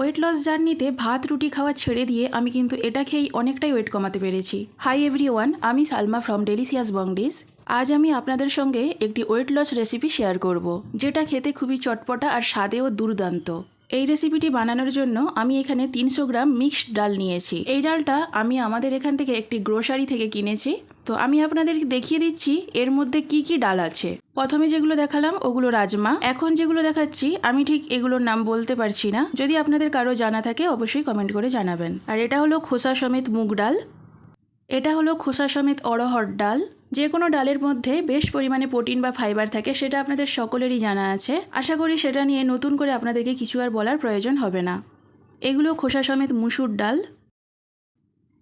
Weight loss জার্নিতে ভাত, রুটি, খাওয়া ছেড়ে দিয়ে আমি কিন্তু এটা খেয়েই অনেকটাই ওয়েট কমাতে পেরেছি। হাই এভরি ওয়ান আমি সালমা ফ্রম ডেলিসিয়াস বংডিস আজ আমি আপনাদের সঙ্গে একটি ওয়েট লস রেসিপি শেয়ার করব, যেটা খেতে খুবই চটপটা আর স্বাদেও দুর্দান্ত। এই রেসিপিটি বানানোর জন্য আমি এখানে তিনশো গ্রাম মিক্সড ডাল নিয়েছি। এই ডালটা আমি আমাদের এখান থেকে একটি গ্রোসারি থেকে কিনেছি। তো আমি আপনাদের দেখিয়ে দিচ্ছি এর মধ্যে কি কি ডাল আছে। প্রথমে যেগুলো দেখালাম, ওগুলো রাজমা। এখন যেগুলো দেখাচ্ছি, আমি ঠিক এগুলোর নাম বলতে পারছি না। যদি আপনাদের কারও জানা থাকে, অবশ্যই কমেন্ট করে জানাবেন। আর এটা হলো খোসা সমেত মুগ ডাল। এটা হলো খোসা সমেত অড়হর ডাল। যে কোনো ডালের মধ্যে বেশ পরিমাণে প্রোটিন বা ফাইবার থাকে, সেটা আপনাদের সকলেরই জানা আছে। আশা করি সেটা নিয়ে নতুন করে আপনাদেরকে কিছু আর বলার প্রয়োজন হবে না। এগুলো খোসা সমেত মুসুর ডাল।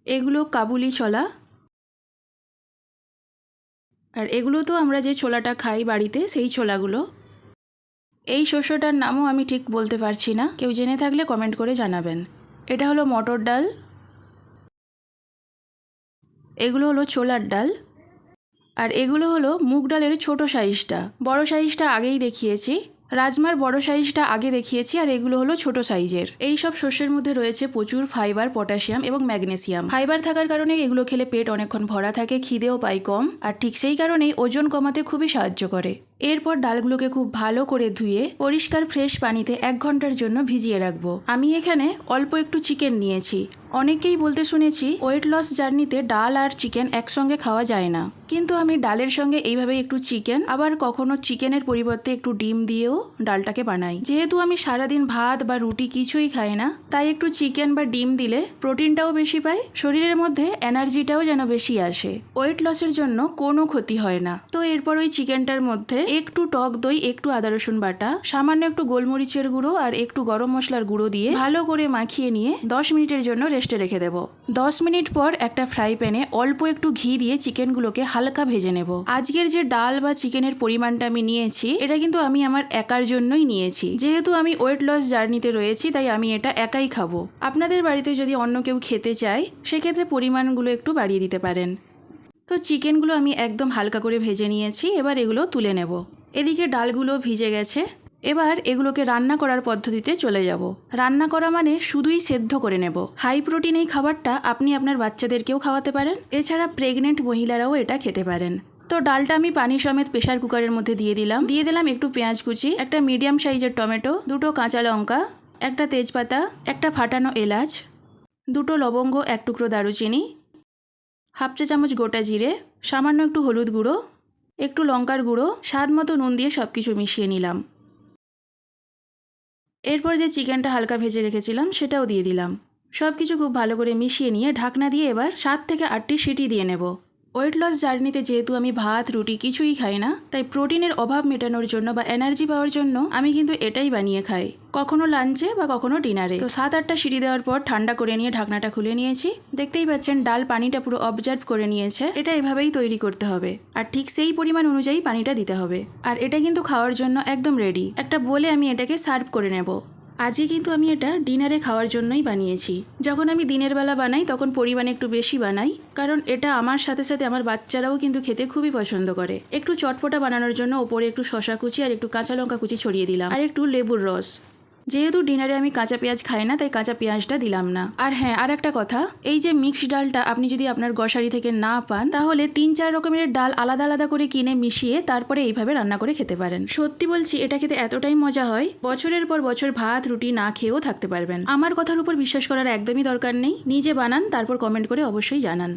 এগুলো কাবুলি ছোলা আর এগুলো তো আমরা যে ছোলাটা খাই বাড়িতে, সেই ছোলাগুলো। এই শস্যটার নামও আমি ঠিক বলতে পারছি না। কেউ জেনে থাকলে কমেন্ট করে জানাবেন। এটা হলো মটর ডাল। এগুলো হলো ছোলার ডাল। আর এগুলো হলো মুগ ডালের ছোট সাইজটা। বড় সাইজটা আগেই দেখিয়েছি। রাজমার বড় সাইজটা আগে দেখিয়েছি আর এগুলো হলো ছোট সাইজের। এই সব শস্যের মধ্যে রয়েছে প্রচুর ফাইবার, পটাশিয়াম এবং ম্যাগনেসিয়াম। ফাইবার থাকার কারণে এগুলো খেলে পেট অনেকক্ষণ ভরা থাকে, খিদেও পায় কম। আর ঠিক সেই কারণেই ওজন কমাতে খুবই সাহায্য করে। এরপর ডালগুলোকে খুব ভালো করে ধুয়ে পরিষ্কার ফ্রেশ পানিতে এক ঘণ্টার জন্য ভিজিয়ে রাখব। আমি এখানে অল্প একটু চিকেন নিয়েছি। অনেকেই বলতে শুনেছি ওয়েট লস জার্নিতে ডাল আর চিকেন একসঙ্গে খাওয়া যায় না। কিন্তু আমি ডালের সঙ্গে এইভাবে একটু চিকেন, আবার কখনো চিকেনের পরিবর্তে একটু ডিম দিয়েও ডালটাকে বানাই। যেহেতু আমি সারাদিন ভাত বা রুটি কিছুই খাই না, তাই একটু চিকেন বা ডিম দিলে প্রোটিনটাও বেশি পাই, শরীরের মধ্যে এনার্জিটাও যেন বেশি আসে। ওয়েট লসের জন্য কোনো ক্ষতি হয় না। তো এরপর ওই চিকেনটার মধ্যে একটু টক দই, একটু আদা রসুন বাটা, সামান্য একটু গোলমরিচের গুঁড়ো আর একটু গরম মশলার গুঁড়ো দিয়ে ভালো করে মাখিয়ে নিয়ে দশ মিনিটের জন্য রেস্টে রেখে দেবো। দশ মিনিট পর একটা ফ্রাই প্যানে অল্প একটু ঘি দিয়ে চিকেনগুলোকে হালকা ভেজে নেব। আজকের যে ডাল বা চিকেনের পরিমাণটা আমি নিয়েছি, এটা কিন্তু আমি আমার একার জন্যই নিয়েছি। যেহেতু আমি ওয়েট লস জার্নিতে রয়েছি, তাই আমি এটা একাই খাব। আপনাদের বাড়িতে যদি অন্য কেউ খেতে চায়, সেক্ষেত্রে পরিমাণগুলো একটু বাড়িয়ে দিতে পারেন। তো চিকেনগুলো আমি একদম হালকা করে ভেজে নিয়েছি, এবার এগুলো তুলে নেব। এদিকে ডালগুলো ভিজে গেছে, এবার এগুলোকে রান্না করার পদ্ধতিতে চলে যাব। রান্না করা মানে শুধুই সেদ্ধ করে নেব। হাই প্রোটিন এই খাবারটা আপনি আপনার বাচ্চাদেরকেও খাওয়াতে পারেন, এছাড়া প্রেগনেন্ট মহিলারাও এটা খেতে পারেন। তো ডালটা আমি পানি সমেত প্রেশার কুকারের মধ্যে দিয়ে দিলাম। দিয়ে দিলাম একটু পেঁয়াজ কুচি, একটা মিডিয়াম সাইজের টমেটো, দুটো কাঁচা লঙ্কা, একটা তেজপাতা, একটা ফাটানো এলাচ, দুটো লবঙ্গ, এক টুকরো দারুচিনি হাফ চা চামচ গোটা জিরে, সামান্য একটু হলুদ গুঁড়ো, একটু লঙ্কার গুঁড়ো, স্বাদ মতো নুন দিয়ে সব কিছু মিশিয়ে নিলাম। এরপর যে চিকেনটা হালকা ভেজে রেখেছিলাম সেটাও দিয়ে দিলাম। সব কিছু খুব ভালো করে মিশিয়ে নিয়ে ঢাকনা দিয়ে এবার সাত থেকে আটটি সিটি দিয়ে নেব। ওয়েট লস জার্নিতে যেহেতু আমি ভাত, রুটি কিছুই খাই না, তাই প্রোটিনের অভাব মেটানোর জন্য বা এনার্জি পাওয়ার জন্য আমি কিন্তু এটাই বানিয়ে খাই। কখনো লাঞ্চে বা কখনো ডিনারে তো সাত আটটা সিঁড়ি দেওয়ার পর ঠান্ডা করে নিয়ে ঢাকনাটা খুলে নিয়েছি। দেখতেই পাচ্ছেন ডাল পানিটা পুরো অবজার্ভ করে নিয়েছে। এটা এভাবেই তৈরি করতে হবে। আর ঠিক সেই পরিমাণ অনুযায়ী পানিটা দিতে হবে। আর এটা কিন্তু খাওয়ার জন্য একদম রেডি একটা বলে আমি এটাকে সার্ভ করে নেব। আজকে কিন্তু আমি এটা ডিনারে খাওয়ার জন্যই বানিয়েছি। যখন আমি দিনের বেলা বানাই, তখন পরিমাণে একটু বেশি বানাই, কারণ এটা আমার সাথে সাথে আমার বাচ্চারাও কিন্তু খেতে খুবই পছন্দ করে। একটু চটপটা বানানোর জন্য ওপরে একটু শশা কুচি আর একটু কাঁচা লঙ্কা কুচি ছড়িয়ে দিলাম, আর একটু লেবুর রস। যেহেতু ডিনারে আমি কাঁচা পেঁয়াজ খাই না, তাই কাঁচা পেঁয়াজটা দিলাম না। আর হ্যাঁ আর একটা কথা, এই যে মিক্সড ডালটা আপনি যদি আপনার গ্রসারি থেকে না পান, তাহলে তিন চার রকমের ডাল আলাদা আলাদা করে কিনে মিশিয়ে তারপরে এইভাবে রান্না করে খেতে পারেন। সত্যি বলছি, এটা খেতে এতটাই মজা হয়, বছরের পর বছর ভাত, রুটি না খেয়েও থাকতে পারবেন। আমার কথার উপর বিশ্বাস করার একদমই দরকার নেই, নিজে বানান, তারপর কমেন্ট করে অবশ্যই জানান।